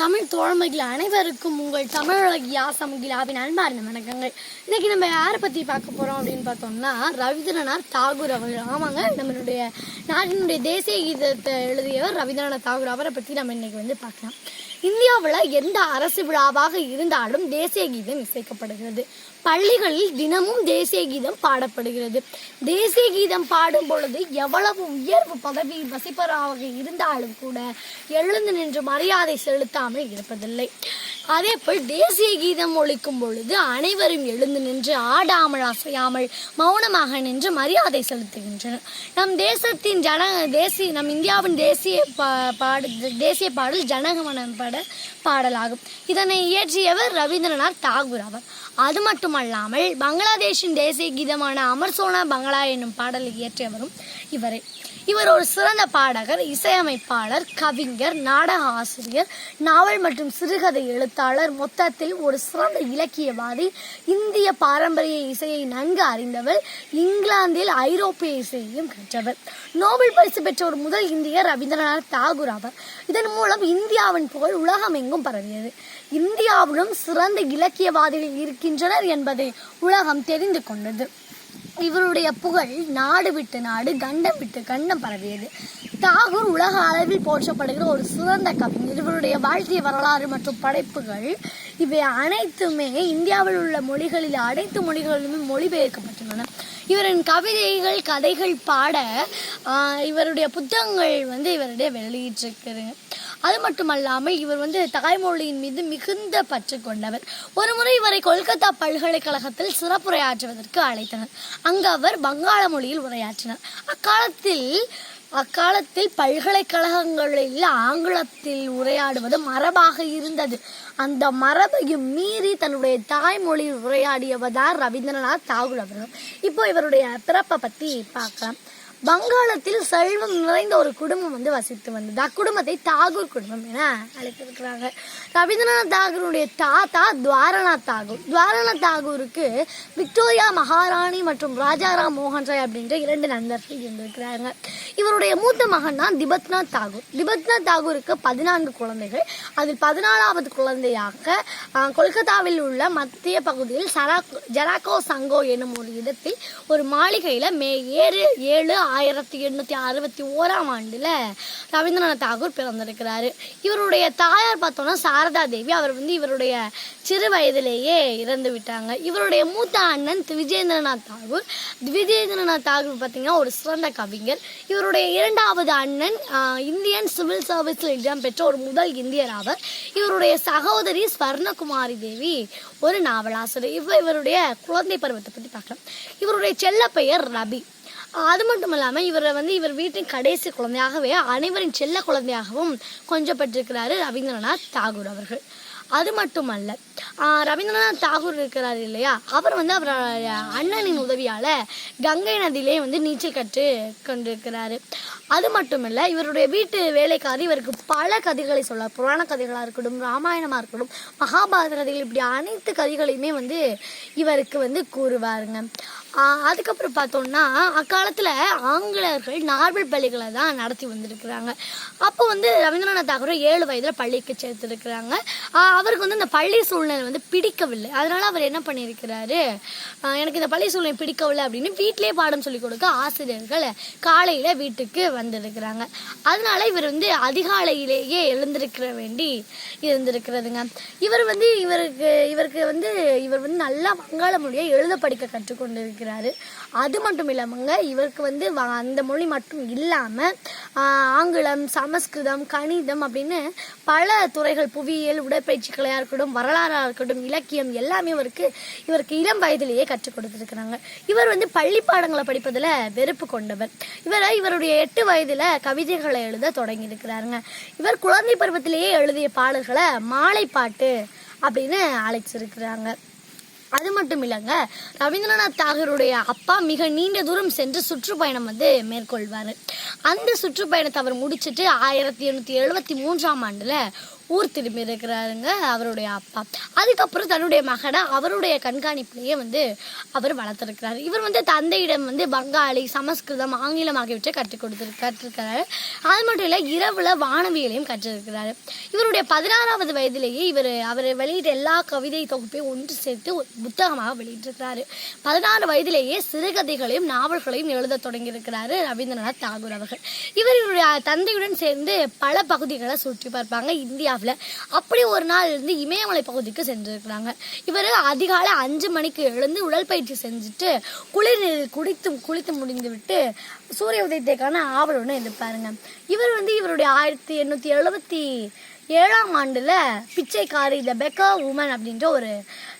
தமிழ் தோழமைகள் அனைவருக்கும் உங்கள் தமிழகி ஆசமுகிலாவின் அன்பார்ந்த வணக்கங்கள். இன்னைக்கு நம்ம யாரை பற்றி பார்க்க போகிறோம் அப்படின்னு பார்த்தோம்னா ரவீந்திரநாத் தாகூர் அவர்கள். ஆமாங்க நம்மளுடைய நாட்டினுடைய தேசிய கீதத்தை எழுதியவர் ரவீந்திரநாத் தாகூர். அவரை பற்றி நம்ம இன்னைக்கு வந்து பார்க்கலாம். இந்தியாவில் எந்த அரசு விழாவாக இருந்தாலும் தேசிய கீதம் இசைக்கப்படுகிறது. பள்ளிகளில் தினமும் தேசிய கீதம் பாடப்படுகிறது. தேசிய கீதம் பாடும் பொழுது எவ்வளவு உயர்வு பதவி வசிப்பவராக இருந்தாலும் கூட எழுந்து நின்று மரியாதை செலுத்தாமல் இருப்பதில்லை. அதே போல் தேசிய கீதம் ஒழிக்கும் பொழுது அனைவரும் எழுந்து நின்று ஆடாமல் அசையாமல் மௌனமாக நின்று மரியாதை செலுத்துகின்றனர். நம் தேசத்தின் ஜன தேசிய நம் இந்தியாவின் தேசிய பா பாடு தேசிய பாடல் ஜனகமனம் பட பாடலாகும். இதனை இயற்றியவர் ரவீந்திரநாத் தாகூர் அவர் அது மட்டுமல்லாமல் பங்களாதேஷின் தேசிய கீதமான அமர் சோனா பங்களா என்னும் பாடலை இயற்றியவரும் இவரே. இவர் ஒரு சிறந்த பாடகர் இசையமைப்பாளர் கவிஞர் நாடக ஆசிரியர் நாவல் மற்றும் சிறுகதை எழுத்து எழுத்தாளர் மொத்தத்தில் ஒரு சிறந்த இலக்கியவாதி இந்திய பாரம்பரிய இசையை நன்கு அறிந்தவர் இங்கிலாந்தில் ஐரோப்பிய இசையையும் கற்றவர். நோபல் பரிசு பெற்ற ஒரு முதல் இந்தியர் ரவீந்திரநாத் தாகூர் ஆவார். இதன் மூலம் இந்தியாவின் புகழ் உலகமெங்கும் பரவியது. இந்தியாவிலும் சிறந்த இலக்கியவாதிகள் இருக்கின்றனர் என்பதை உலகம் தெரிந்து கொண்டது. இவருடைய புகழ் நாடு விட்டு நாடு கண்டம் விட்டு கண்டம் பரவியது. தாகூர் உலக அளவில் போற்றப்படுகிற ஒரு சிறந்த கவிஞர் இவருடைய வாழ்க்கை வரலாறு மற்றும் படைப்புகள் இவை அனைத்துமே இந்தியாவில் உள்ள மொழிகளில் அனைத்து மொழிகளிலுமே மொழிபெயர்க்கப்பட்டுள்ளன. இவரின் கவிதைகள் கதைகள் பாட இவருடைய புத்தகங்கள் வந்து இவருடைய வெளியிட்டிருக்குதுங்க அது மட்டுமல்லாமல் இவர் வந்து தாய்மொழியின் மீது மிகுந்த பற்று கொண்டவர். ஒருமுறை இவரை கொல்கத்தா பல்கலைக்கழகத்தில் சிறப்புரையாற்றுவதற்கு அழைத்தனர். அங்கு அவர் வங்காள மொழியில் உரையாற்றினார். அக்காலத்தில் அக்காலத்தில் பல்கலைக்கழகங்களில் ஆங்கிலத்தில் உரையாடுவது மரபாக இருந்தது. அந்த மரபையும் மீறி தன்னுடைய தாய்மொழியில் உரையாடியவர் தான் ரவீந்திரநாத் தாகூர் அவர்கள். இப்போ இவருடைய பிறப்பை பற்றி பார்க்கலாம். வங்காளத்தில் செல்வம் நிறைந்த ஒரு குடும்பம் வந்து வசித்து வந்தது. அக்குடும்பத்தை தாகூர் குடும்பம் என அழைத்திருக்கிறாங்க ரவீந்திரநாத் தாகூருடைய தாத்தா துவாரநாத் தாகூர். துவாரநாத் தாகூருக்கு விக்டோரியா மகாராணி மற்றும் ராஜாராம் மோகன் ராய் அப்படின்ற இரண்டு நண்பர்கள் இருந்திருக்கிறாங்க இவருடைய மூத்த மகன் தான் திபத்நாத் தாகூர். திபத்நாத் தாகூருக்கு பதினான்கு குழந்தைகள். அதில் பதினாலாவது குழந்தையாக கொல்கத்தாவில் உள்ள மத்திய பகுதியில் சரா ஜெராக்கோ சங்கோ என்னும் ஒரு இடத்தில் ஒரு மாளிகையில் மே ஏழு ஏழு ஆயிரத்தி எண்ணூற்றி அறுபத்தி ஓராம் ஆண்டில் ரவீந்திரநாத் தாகூர் பிறந்திருக்கிறாரு. இவருடைய தாயார் பார்த்தோம்னா சாரதா தேவி. அவர் வந்து இவருடைய சிறு வயதிலேயே இறந்து விட்டாங்க. இவருடைய மூத்த அண்ணன் விஜேந்திரநாத் தாகூர். விஜேந்திரநாத் தாகூர் பார்த்தீங்கன்னா ஒரு சிறந்த கவிஞர். இவருடைய இரண்டாவது அண்ணன் இந்தியன் சிவில் சர்வீஸில் இடம்பெற்ற ஒரு முதல் இந்தியர் ஆவர். இவருடைய சகோதரி ஸ்வர்ணகுமாரி தேவி ஒரு நாவலாசிரியர். இவ இவருடைய குழந்தை பருவத்தை பற்றி பார்க்கலாம். இவருடைய செல்ல பெயர் ரபி. அது மட்டும் இல்லாமல் இவரை வந்து இவர் வீட்டின் கடைசி குழந்தையாகவே அனைவரின் செல்ல குழந்தையாகவும் கொஞ்சப்பட்டிருக்கிறாரு ரவீந்திரநாத் தாகூர் அவர்கள். அது மட்டுமல்ல ரவீந்திரநாத் தாகூர் இருக்கிறார் இல்லையா? அவர் வந்து அவர் அண்ணனின் உதவியால் கங்கை நதியிலே வந்து நீச்சல் கற்று கொண்டிருக்கிறாரு. அது மட்டுமில்ல இவருடைய வீட்டு வேலைக்காரி இவருக்கு பல கதைகளை சொல்ல புராண கதைகளாக இருக்கட்டும் ராமாயணமாக இருக்கட்டும் மகாபாரத கதைகள் இப்படி அனைத்து கதைகளையுமே வந்து இவருக்கு வந்து கூறுவாருங்க. அதுக்கப்புறம் பார்த்தோம்னா அக்காலத்தில் ஆங்கிலேயர்கள் நார்மல் பள்ளிகளை தான் நடத்தி வந்திருக்கிறாங்க. அப்போ வந்து ரவீந்திரநாத் தாகூர் ஏழு வயதில் பள்ளிக்கு சேர்த்துருக்கிறாங்க. அவருக்கு வந்து இந்த பள்ளி சூழ்நிலை வந்து பிடிக்கவில்லை. அதனால் அவர் என்ன பண்ணியிருக்கிறாரு? எனக்கு இந்த பள்ளி சூழ்நிலை பிடிக்கவில்லை அப்படின்னு வீட்டிலே பாடம் சொல்லிக் கொடுக்க ஆசிரியர்கள் காலையில் வீட்டுக்கு வந்திருக்கிறாங்க. அதனால இவர் வந்து அதிகாலையிலேயே எழுந்திருக்கிற வேண்டி இருந்திருக்கிறதுங்க. இவர் வந்து இவருக்கு இவருக்கு வந்து இவர் வந்து நல்லா வங்காள மொழியை எழுத படிக்க கற்றுக்கொண்டிருக்கிறார். அது மட்டும் இல்லாமங்க இவருக்கு வந்து வ- அந்த மொழி மட்டும் இல்லாமல் ஆங்கிலம் சமஸ்கிருதம் கணிதம் அப்படின்னு பல துறைகள் புவியியல் உடற்பயிற்சி கலையாக இருக்கட்டும் வரலாறாக இருக்கட்டும் இலக்கியம் எல்லாமே இவருக்கு இவருக்கு இளம் வயதிலேயே கற்றுக் கொடுத்துருக்குறாங்க. இவர் வந்து பள்ளி பாடங்களை படிப்பதில் வெறுப்பு கொண்டவர். இவர் இவருடைய எட்டு வயதில் கவிதைகளை எழுத தொடங்கியிருக்கிறாருங்க. இவர் குழந்தை பருவத்திலேயே எழுதிய பாடல்களை மாலை பாட்டு அப்படின்னு அழைச்சிருக்கிறாங்க. அது மட்டும் இல்லைங்க. ரவீந்திரநாத் தாகூருடைய அப்பா மிக நீண்ட தூரம் சென்று சுற்றுப்பயணம் வந்து மேற்கொள்வார். அந்த சுற்றுப்பயணத்தை அவர் முடிச்சிட்டு ஆயிரத்தி எண்ணூற்றி எழுபத்தி மூன்றாம் ஆண்டில் ஊர் திரும்பி இருக்கிறாருங்க அவருடைய அப்பா. அதுக்கப்புறம் தன்னுடைய மகனை அவருடைய கண்காணிப்பிலேயே வந்து அவர் வளர்த்துருக்கிறாரு. இவர் வந்து தந்தையிடம் வந்து பங்காளி சமஸ்கிருதம் ஆங்கிலம் ஆகியவற்றை கற்றுக் கொடுத்து கற்றுருக்கிறாரு அது மட்டும் இல்லை இரவுல வானவியலையும் கற்றிருக்கிறாரு. இவருடைய பதினாறாவது வயதிலேயே இவர் அவர் வெளியிட்ட எல்லா கவிதை தொகுப்பையும் ஒன்று சேர்த்து ஒரு புத்தகமாக வெளியிட்டிருக்கிறாரு. பதினாறு வயதிலேயே சிறுகதைகளையும் நாவல்களையும் எழுத தொடங்கியிருக்கிறாரு ரவீந்திரநாத் தாகூர் அவர்கள். இவர் இவருடைய தந்தையுடன் சேர்ந்து பல பகுதிகளை சுற்றி பார்ப்பாங்க. இந்தியா இந்தியாவில் அப்படி ஒரு நாள் இருந்து இமயமலை பகுதிக்கு சென்றிருக்கிறாங்க. இவர் அதிகாலை அஞ்சு மணிக்கு எழுந்து உடற்பயிற்சி செஞ்சுட்டு குளிர்நீர் குடித்து குளித்து முடிந்து விட்டு சூரிய உதயத்தைக்கான ஆவலுடன் இருப்பாருங்க இவர் வந்து இவருடைய ஆயிரத்தி எண்ணூற்றி எழுபத்தி ஏழாம் ஆண்டில் பிச்சைக்காரி த பெக்கா உமன் அப்படின்ற ஒரு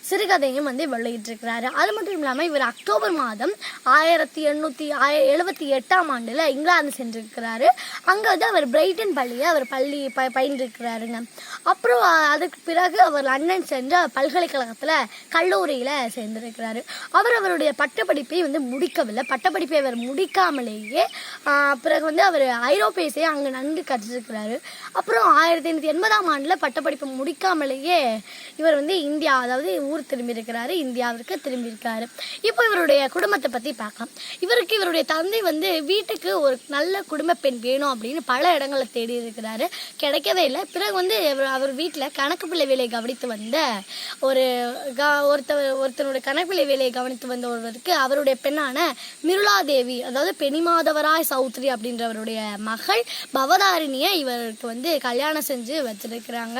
சிறுகதையும் வந்து வெளியிட்டிருக்கிறாரு. அது மட்டும் இல்லாமல் இவர் அக்டோபர் மாதம் ஆயிரத்தி எண்ணூற்றி ஆய எழுபத்தி எட்டாம் ஆண்டில் இங்கிலாந்து சென்றிருக்கிறாரு. அங்கே வந்து அவர் பிரைட்டன் பள்ளியை அவர் பள்ளி ப பயின்றிருக்கிறாருங்க. அப்புறம் அதுக்கு பிறகு அவர் லண்டன் சென்று பல்கலைக்கழகத்தில் கல்லூரியில் சேர்ந்திருக்கிறாரு. அவர் அவருடைய பட்டப்படிப்பை வந்து முடிக்கவில்லை. பட்டப்படிப்பை அவர் முடிக்காமலேயே பிறகு வந்து அவர் ஐரோப்பியஸையும் அங்கே நன்கு கற்றுருக்கிறாரு. அப்புறம் ஆயிரத்தி எண்ணூற்றி எண்பதாம் ஆண்டில் பட்டப்படிப்பை முடிக்காமலேயே இவர் வந்து இந்தியா அதாவது ஊர் திரும்பியிருக்கிறாரு இந்தியாவிற்கு திரும்பியிருக்காரு. இப்போ இவருடைய குடும்பத்தை பற்றி பார்க்கலாம். இவருக்கு இவருடைய தந்தை வந்து வீட்டுக்கு ஒரு நல்ல குடும்ப பெண் வேணும் அப்படின்னு பல இடங்களை தேடி இருக்கிறாரு. கிடைக்கவே இல்லை. பிறகு வந்து இவர் அவர் வீட்டில் கணக்கு பிள்ளை வேலையை கவனித்து வந்த ஒரு க ஒருத்தர் ஒருத்தனுடைய கணக்கு பிள்ளை வேலையை கவனித்து வந்த ஒருவருக்கு அவருடைய பெண்ணான மிருளாதேவி அதாவது பெணிமாதவராய் சௌத்ரி அப்படின்றவருடைய மகள் பவதாரிணியை இவருக்கு வந்து கல்யாணம் செஞ்சு வச்சிருக்கிறாங்க.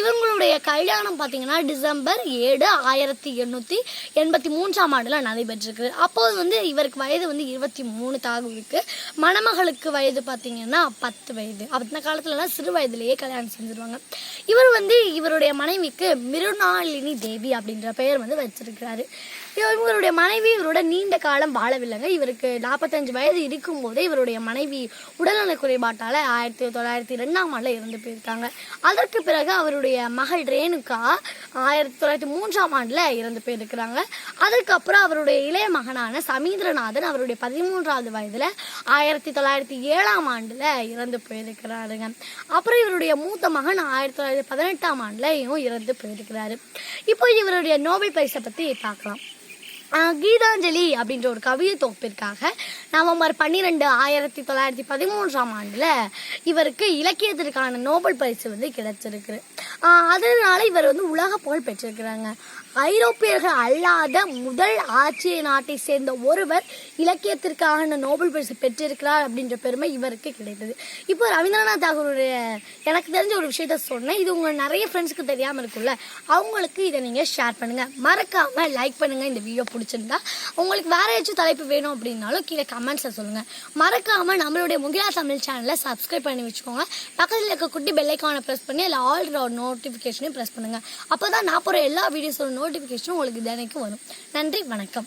இவங்களுடைய கல்யாணம் பார்த்தீங்கன்னா டிசம்பர் ஏழு ஆயிரத்தி எண்ணூற்றி எண்பத்தி மூன்றாம் ஆண்டில் நடைபெற்றிருக்கு. அப்போது வந்து இவருக்கு வயது வந்து இருபத்தி மூணு தாகுவிற்கு மணமகளுக்கு வயது பார்த்தீங்கன்னா பத்து வயது. அந்த காலத்துலலாம் சிறு வயதுலேயே கல்யாணம் செஞ்சுருவாங்க. இவர் வந்து இவருடைய மனைவிக்கு மிருணாளினி தேவி அப்படின்ற பெயர் வந்து வச்சிருக்கிறாரு. இவருடைய மனைவி இவரோட நீண்ட காலம் வாழவில்லைங்க. இவருக்கு நாற்பத்தஞ்சு வயது இருக்கும்போதே இவருடைய மனைவி உடல்நல குறைபாட்டால் ஆயிரத்தி தொள்ளாயிரத்தி ரெண்டாம் ஆண்டில் இறந்து போயிருக்காங்க. அதற்கு பிறகு அவருடைய மகள் ரேணுகா ஆயிரத்தி தொள்ளாயிரத்தி மூன்றாம் ஆண்டில் இறந்து போயிருக்கிறாங்க. அதுக்கப்புறம் அவருடைய இளைய மகனான சமீந்திரநாதன் அவருடைய பதிமூன்றாவது வயதில் ஆயிரத்தி தொள்ளாயிரத்தி ஏழாம் ஆண்டில் இறந்து போயிருக்கிறாருங்க. அப்புறம் இவருடைய மூத்த மகன் ஆயிரத்தி தொள்ளாயிரத்தி பதினெட்டாம் ஆண்டுலயும் இறந்து போயிருக்கிறாரு. இப்போ இவருடைய நோபல் பரிசை பற்றி பார்க்கலாம். கீதாஞ்சலி அப்படின்ற ஒரு கவிதை தொகுப்பிற்காக நவம்பர் பன்னிரெண்டு ஆயிரத்தி தொள்ளாயிரத்தி பதிமூன்றாம் ஆண்டில் இவருக்கு இலக்கியத்திற்கான நோபல் பரிசு வந்து கிடைச்சிருக்கு. ஆஹ் அதனால இவர் வந்து உலக புகழ் பெற்றிருக்கிறாங்க. ஐரோப்பியர்கள் அல்லாத முதல் ஆட்சிய நாட்டை சேர்ந்த ஒருவர் இலக்கியத்திற்கான நோபல் பரிசு பெற்றிருக்கிறார் அப்படின்ற பெருமை இவருக்கு கிடைத்தது. இப்போ ரவீந்திரநாத் தாகூருடைய எனக்கு தெரிஞ்ச ஒரு விஷயத்த சொன்னேன். இது உங்கள் நிறைய ஃப்ரெண்ட்ஸ்க்கு தெரியாமல் இருக்கும்ல. அவங்களுக்கு இதை நீங்கள் ஷேர் பண்ணுங்கள் மறக்காமல் லைக் பண்ணுங்கள் இந்த வீடியோ பிடிச்சிருந்தா உங்களுக்கு வேற ஏதாச்சும் தலைப்பு வேணும் அப்படின்னாலும் கீழே கமெண்ட்ஸை சொல்லுங்கள் மறக்காமல் நம்மளுடைய முகிலா தமிழ் சேனலை சப்ஸ்கிரைப் பண்ணி வச்சுக்கோங்க. பக்கத்தில் இருக்க குட்டி பெல்லைக்கான ப்ரெஸ் பண்ணி அதில் ஆல் நோட்டிஃபிகேஷனையும் ப்ரெஸ் பண்ணுங்கள் அப்போ தான் நான் போகிற எல்லா வீடியோஸோட நோட்டிஃபிகேஷன் உங்களுக்கு தினைக்கும் வரும். நன்றி வணக்கம்.